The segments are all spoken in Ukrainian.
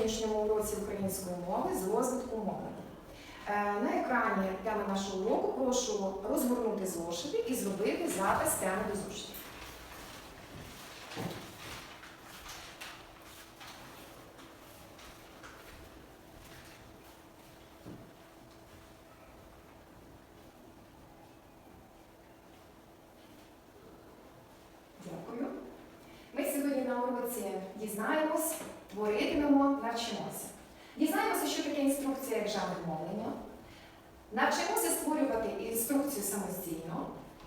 сьогоднішньому уроці української мови з розвитку мовлення. Е, На екрані теми нашого уроку прошу розгорнути зошити і зробити запис теми до зошитів. Дякую. Ми сьогодні на уроці дізнаємось, творитимемо, навчимося. Дізнаємося, що таке інструкція як жанр мовлення. Навчимося створювати інструкцію самостійно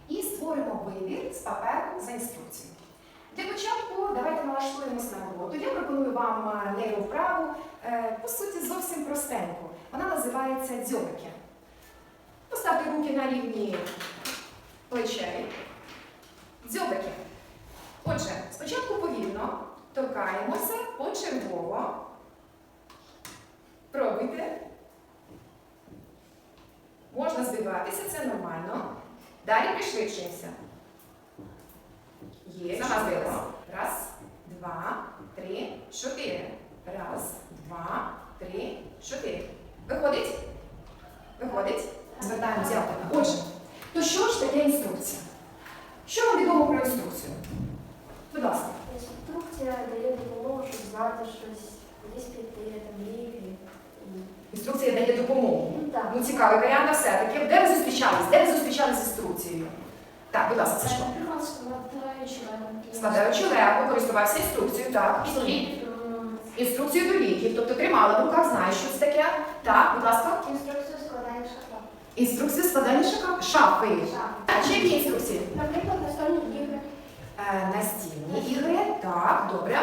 і створимо вибір з паперу за інструкцією. Для початку давайте налаштуємось на роботу. Я пропоную вам нейровправу, е, по суті, зовсім простеньку. Вона називається дзьобики. Поставте руки на рівні плечей. Дзьобики. Отже, спочатку повільно торкаємося почергово. Пробуйте. Можна збиватися, це нормально. Далі пришвидшуємося. Є. Нагадуємо. Раз, два, три, чотири. Раз, два, три, чотири. Виходить? Виходить? Звертаємо взяти. Отже, то що ж таке інструкція? Що вам відомо про інструкцію? Будь ласка. Інструкція дає допомогу, щоб знати щось, кудись піти, там ліки. Інструкція дає допомогу. Ну так. Ну, цікавий варіант, все-таки. Де ви зустрічались? Де ви зустрічались з інструкцією? Так, будь ласка, Сашко. Складаючи Складаючи легко, користувався інструкцією, так. Інструкцію до ліків, тобто тримала в руках, знаєш, що це таке. Так, будь ласка. Інструкцію складає шафа. Інструкція складання шака- шафи. А чи які інструкції? Наприклад, настольні ігри. Е, настільні ігри, так, добре.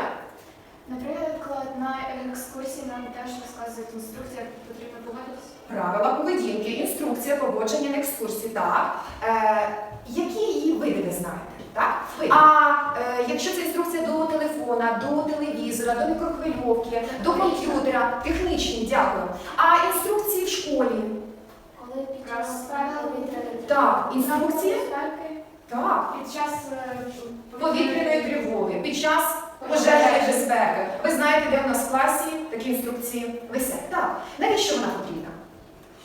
Наприклад, на екскурсії нам теж розказують інструкцію, як потрібно поводитися. Правила поведінки, інструкція поводження на екскурсії, так. Е, які її види ви знаєте? Так? А е, якщо це інструкція до телефона, до телевізора, до мікрохвильовки, до комп'ютера, технічні, дякую. А інструкції в школі? Коли під час Так, інструкції? Так. під час е, Повітряної тривоги, під час пожежної безпеки. Ви знаєте, де в нас в класі такі інструкції висять. Так. Навіщо вона потрібна?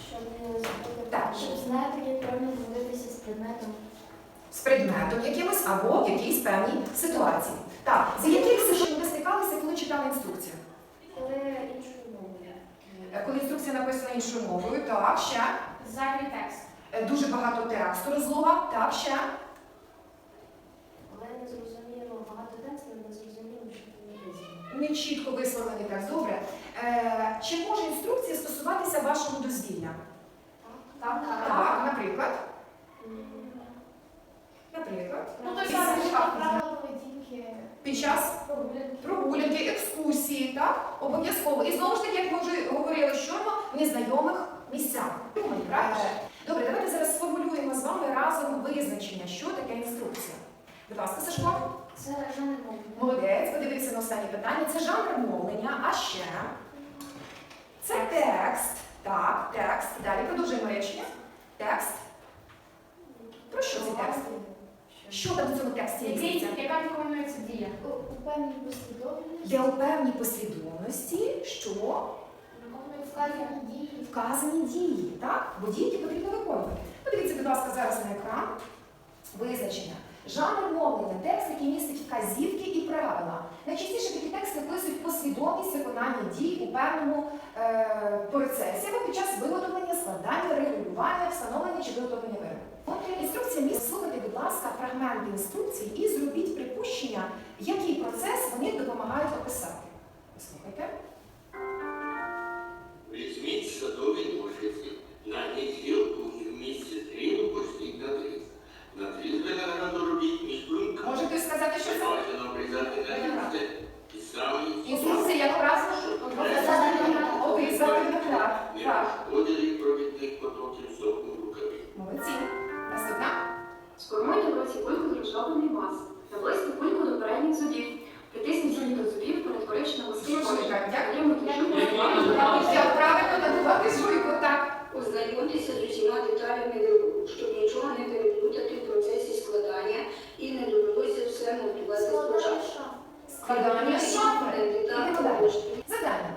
Щоб не забути, Так. щоб знати, як правильно поводитися з предметом. з предметом якимось або в якійсь певній ситуації. Так, з яких ситуацій ви стикалися, коли читали інструкцію? Коли іншою мовою. Е, Коли інструкція написана іншою мовою, так, ще. Зайвий текст. Е, Дуже багато тексту розлога, так, ще. Коли не зрозуміло багато тексту, не зрозуміло, що ти не Чітко висловлений текст. Добре. Е, чи може інструкція стосуватися вашого дозвілля? Так, Так, так, наприклад. Наприклад. Ну, то Під- саме правила поведінки. Під час прогулянки. екскурсії, так? Обов'язково. І знову ж таки, як ми вже говорили щойно, в незнайомих місцях. Правильно? Добре, давайте зараз сформулюємо з вами разом визначення, що таке інструкція. Будь ласка, Сашко. Це жанр мови. Молодець, подивився на останнє питання. Це жанр мовлення, а ще це текст. Так, текст. Далі продовжуємо речення. Текст. Про що цей текст? Що там в цьому тексті є? Яка виконується дія? У певній послідовності Є у певній послідовності, що вказані дії. вказані дії, так? Бо дії потрібно виконувати. Подивіться, будь ласка, зараз на екран. Визначення. Жанр мовлення, текст, який містить вказівки і правила. Найчастіше такі тексти описують послідовність виконання дій у певному е, процесі або під час виготовлення, складання, регулювання, встановлення чи виготовлення виробу. Інструкція містить. Слухайте, будь ласка, фрагменти інструкції і зробіть припущення, який процес вони допомагають описати. Послухайте. Візьміть садові ножиці, на них Можете сказати, що це? Інструкція як обрізати виноград. Так, провідних потоків соку рукаві. молодці. Наступна. В році кульку з розжовленої маси. Наблизьте кульку до передніх зубів. Притисніть її до зубів перед коричневим Слушай, як дякую. листом. Як правильно надувати жуйку, так. Ознайомтеся з усіма деталями виробу, щоб нічого не переплутати в процесі складання і не довелося все монтувати спочатку. Складання шафи. І Деталі так далі. також. Задання.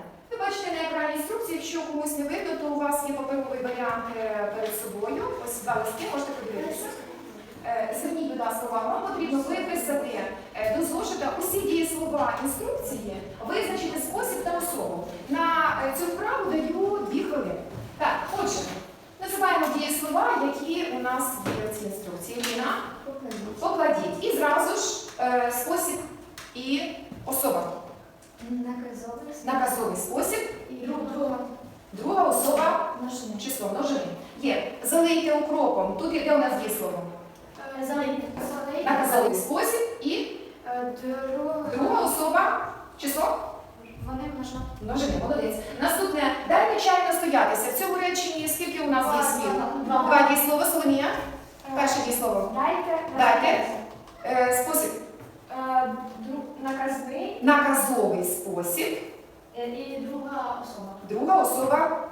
варіанти перед собою. Ось два листи, можете подивитися. Е, Зверніть, будь ласка, увагу, вам потрібно виписати е, до зошита усі дієслова інструкції, визначити спосіб та особу. На е, цю вправу даю дві хвилини. Так, отже, називаємо дієслова, які у нас є в цій інструкції. Ліна, покладіть. І зразу ж е, спосіб і особа. Наказовий. Наказовий спосіб, І друга. друга особа, Машина. число множини. Є. Залийте укропом. Тут іде у нас дієслово. Залийте. Наказовий спосіб і Друга. друга особа, число Вони множина. множини. Молодець. Наступне. Дайте чай настоятися. В цьому реченні скільки у нас Два. дієслів? Два. Дієслова. Соломія. Перше дієслово. Дайте. Дайте. Е, спосіб. Е, Наказний Наказовий спосіб. е, і друга особа. Друга особа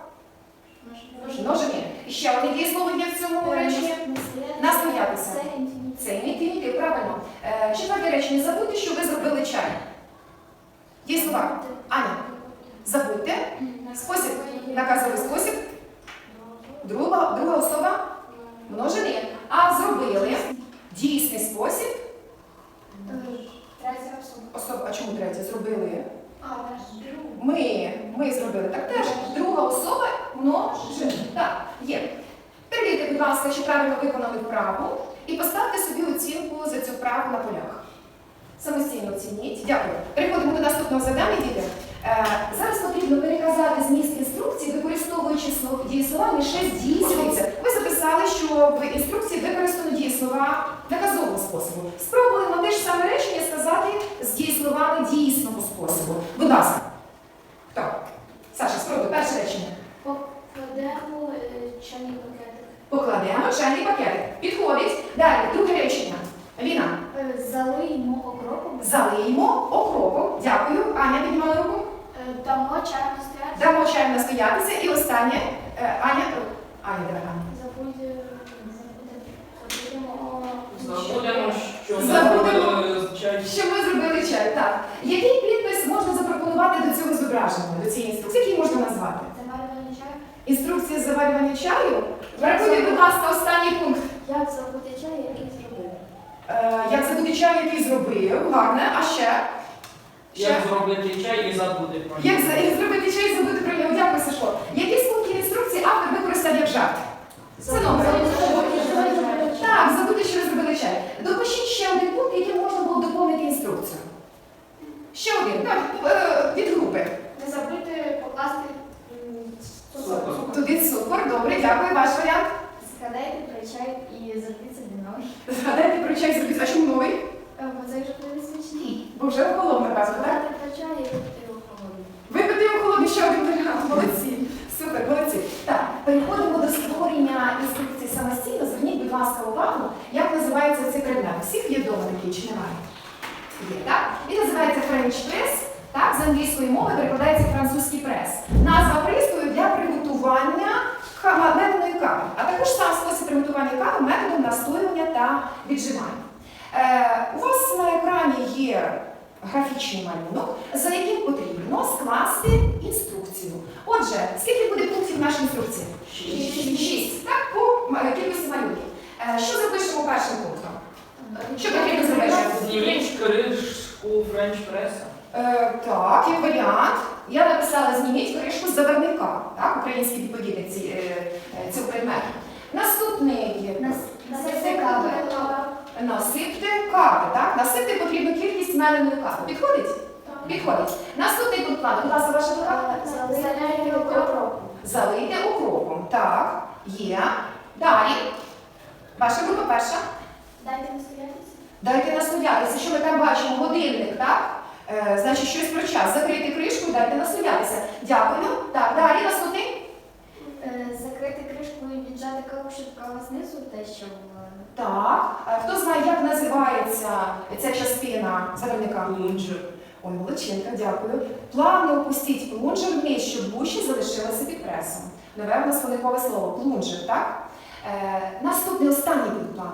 Множини. І ще одне дієслово є в цьому реченні. Настоятися. Це інфінітив. Правильно. Е, четверте речення. Забудьте, що ви зробили чай. Дієслова. Аня. Забудьте. Спосіб. Наказовий спосіб. Друга, друга особа множини. А зробили дійсний спосіб. Третя особа. Особа, а чому третє? Зробили. Ми. Ми зробили. Так теж. Друга особа множини. Так, є. Перевірте, будь ласка, чи правильно виконали вправу і поставте собі оцінку за цю вправу на полях. Самостійно оцініть. Дякую. Переходимо до наступного завдання, діти. Е, зараз потрібно переказати зміст інструкції, використовуючи слов- дієслова лише з дійсниця. Ви записали, що в інструкції використано дієслова наказового способу. Спробуємо те ж саме речення сказати з дієсловами дійсного способу. Будь ласка. Настоятися. І останнє. Е, Аня. Аня, дорога. Забудемо. Забудемо, що ми Забудемо. зробили чай. Що ми зробили чай? Так. Який підпис можна запропонувати до цього зображення, до цієї інструкції? Який можна назвати? Заварювання чаю. Інструкція з заварювання чаю. Врахуйте, будь ласка, останній пункт. Як забути чай, який зробили? Е, як забути чай, який зробив. Гарне. А ще? Як зробити чай і забути про Як, нього. за- як зробити чай і забути про нього? Дякую, Сашко. Які пунктів інструкції автор використав як жарт? Це номер. Так, забути, що ви зробили чай. Допишіть ще один пункт, яким можна було доповнити інструкцію. Ще один. Так, е, від групи. Не забути покласти м, цукор. Цукор. Туди цукор. Добре, дякую. Ваш варіант. Згадайте про чай і зробіть собі новий. Згадайте про чай зробіть. А чому новий? Е, Бо це вже буде смачний. Бо вже охолов, напевно, так? Згадайте про чай і випити його холодно. Випити у холодний ще один варіант. Молодці. Супер, молодці. Так, переходимо до створення інструкції самостійно. Зверніть, будь ласка, увагу, як називається цей предмет. У всіх немає? Є, так? Він називається French Press. Так, з англійської мови перекладається французький прес. Назва пристрою для приготування ка- кави, а також сам спосіб приготування кави методом настоювання та віджимання. Е, у вас на екрані є графічний малюнок, за яким потрібно скласти інструкцію. Отже, скільки буде пунктів в нашій інструкції? Шість. Шість. Так, по кількості малюнків. Е, Що запишемо першим пунктом? Що потрібно зробити? Зніміть кришку френч преса. Е, так, як варіант. Я написала зніміть кришку з заверника, так, український відповідник ці, е, е, цього предмету. Наступний Насипте кави. насипте кави, так? Насипте потрібну кількість меленої кави. Підходить? Підходить. Наступний плану. Будь ласка, ваша рука. Заляйте окропом. Залийте укропом. Так, є. Далі. Ваша група перша. Дайте настоятися. Дайте настоятися. Що ми там бачимо? Годинник, так? Е, значить, щось про час. Закрийте кришку і дайте настоятися. Дякую. Так, далі наступний. Е, Закрити кришку і віджати каву, щоб кава знизу те, що в- Так. Е, Хто знає, як називається ця частина заверника? Лунчер. Ой, молодчинка, дякую. Плавно опустіть плунжер вниз, щоб буші залишилися під пресом. Нове у нас виникове слово плунжер, так? Е, наступний останній пункт плану.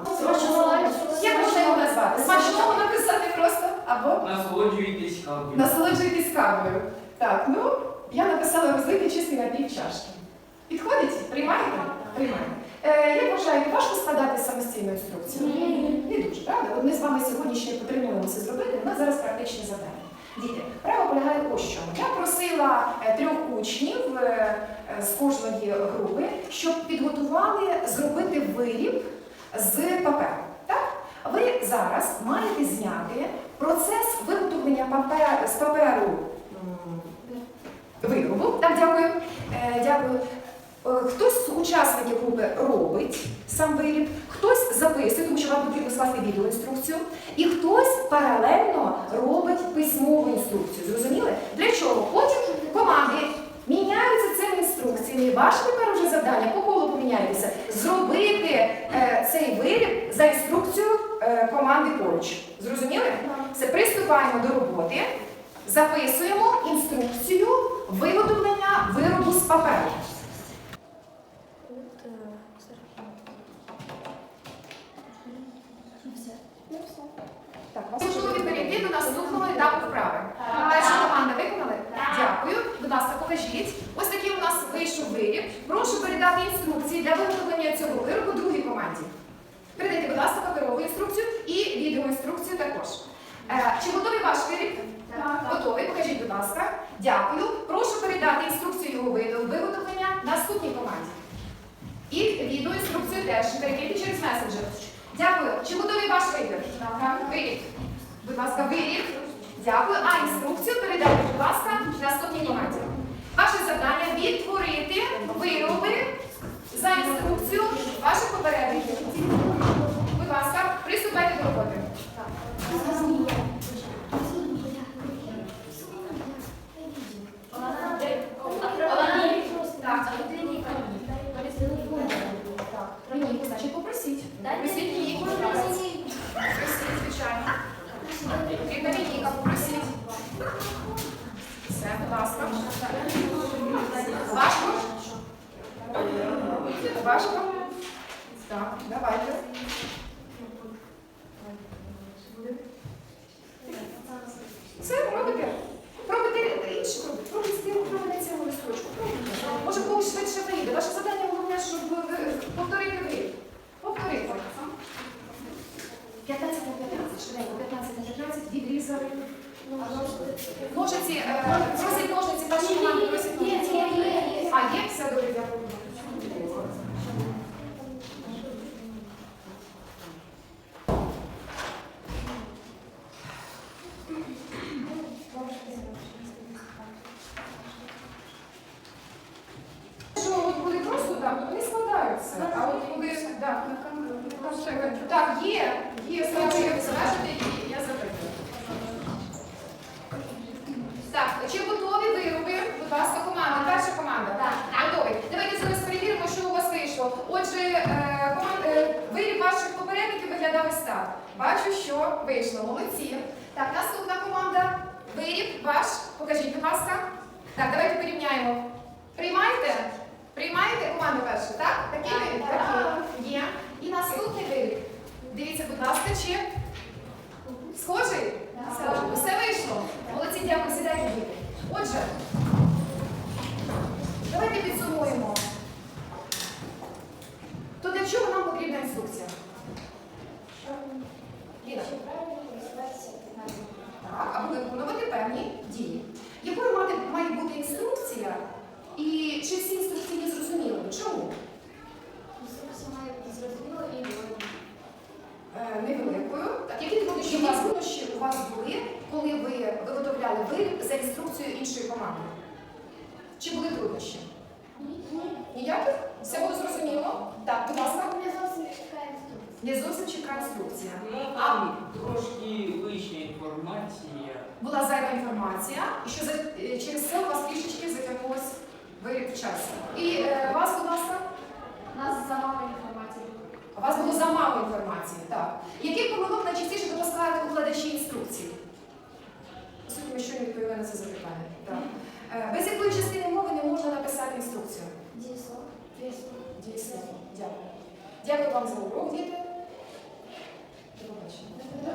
Як можна його назвати? Смачного написати просто або Насолоджуйтесь кавою. насолоджуйтесь кавою. Так, ну я написала розлити чистий напій в чашки. Підходить? Приймаєте? Приймаємо. Е, як вважаєте, важко складати самостійну інструкцію? Не дуже, правда? От ми з вами сьогодні ще потренуємося зробити, у нас зараз практичне завдання. Діти, право полягає ось чому. Я просила е, трьох учнів е, е, з кожної групи, щоб підготували зробити виріб з паперу. Так? Ви зараз маєте зняти процес виготовлення папе- з паперу виробу. Так, дякую. Дякую. Е, Хтось з учасників групи робить сам виріб, хтось записує, тому що вам потрібно скласти відеоінструкцію, і хтось паралельно робить письмову інструкцію. Зрозуміли? Для чого? Потім команди міняються цими інструкціями. І ваше тепер вже завдання по колу поміняйтеся, зробити е, цей виріб за інструкцією е, команди поруч. Зрозуміли? Все, приступаємо до роботи. Записуємо інструкцію виготовлення виробу з паперу. Так, вас Можемо перейти до наступного етапу вправи. Перша команда виконали? Дякую. Будь ласка, покажіть. Ось такий у нас вийшов виріб. Прошу передати інструкції для виготовлення цього виробу другій команді. Передайте, будь ласка, паперову інструкцію і відеоінструкцію також. Е, чи готовий ваш виріб? Готовий, покажіть, будь ласка. Дякую. Прошу передати інструкцію його виду виготовлення наступній команді. І відеоінструкцію теж перекиньте через месенджер. Дякую. Чи готовий ваш вибір? Виріб. Будь ласка, виріб. Дякую. А інструкцію передайте, будь ласка, наступній команді. Ваше завдання відтворити вироби за інструкцією ваших попередників. Будь ласка, приступайте до роботи. Так. Попросіть. Попросіть лінійку. Попросіть, звичайно. Лінійка, попросіть. Все, будь. Важко? Важко? Так, давайте. Все, робите. Пробуйте інше. Пробуйте стіл, пробуйте листочку. Може, комусь швидше вийде. Ваше завдання головне, щоб. Повторити. 15 на 15, швиденько, 15 на 15, відрізали. Ножиці, е, просить ножиці, ваші команди просить ножиці. А, є? Все добре, дякую. Що от коли просто так, вони складаються. А от коли да, так, є, є, скажи, скажете, є, я запитую. Так, чи готові вироби? Будь ласка, команда, перша команда. Готові. Давайте зараз перевіримо, що у вас вийшло. Отже, е, коман- е, виріб ваших попередників виглядав ось так. Бачу, що вийшло. Молодці. Так, наступна команда. Виріб ваш. Покажіть, будь ласка. Так, давайте порівняємо. Приймаєте? Приймаєте команду першу, так? Такий виріб? Такий. Є. І наступний виріб. Дивіться, будь ласка, чи схожий? Схожий. Все вийшло. Молодці, дякую, сідайте, діти. Отже, давайте підсумуємо. То для чого нам потрібна інструкція? Ліна? Так, аби виконувати певні дії. Якою мати, має бути інструкція? І чи всі інструкції є зрозумілими? Чому? Е, невеликою. Так, які труднощі у вас труднощі у вас були, коли ви виготовляли виріб за інструкцією іншої команди? Чи були труднощі? Ніяких? Все було зрозуміло? Так, будь ласка. Не зовсім чітка інструкція. А Там трошки лишня інформація. була зайва інформація, і що за, е, через це у вас трішечки затягнулось виріб в часі. І е, вас, будь ласка, Нас замало інформації. у вас було замало інформації. Так. Яких помилок найчастіше допускають укладачі інструкцій? По суті, ми щойно відповіли на це запитання. Так. Е, без якої частини мови не можна написати інструкцію? Дійсно. Дійсно. Дякую. Дякую вам за урок, діти. До побачення.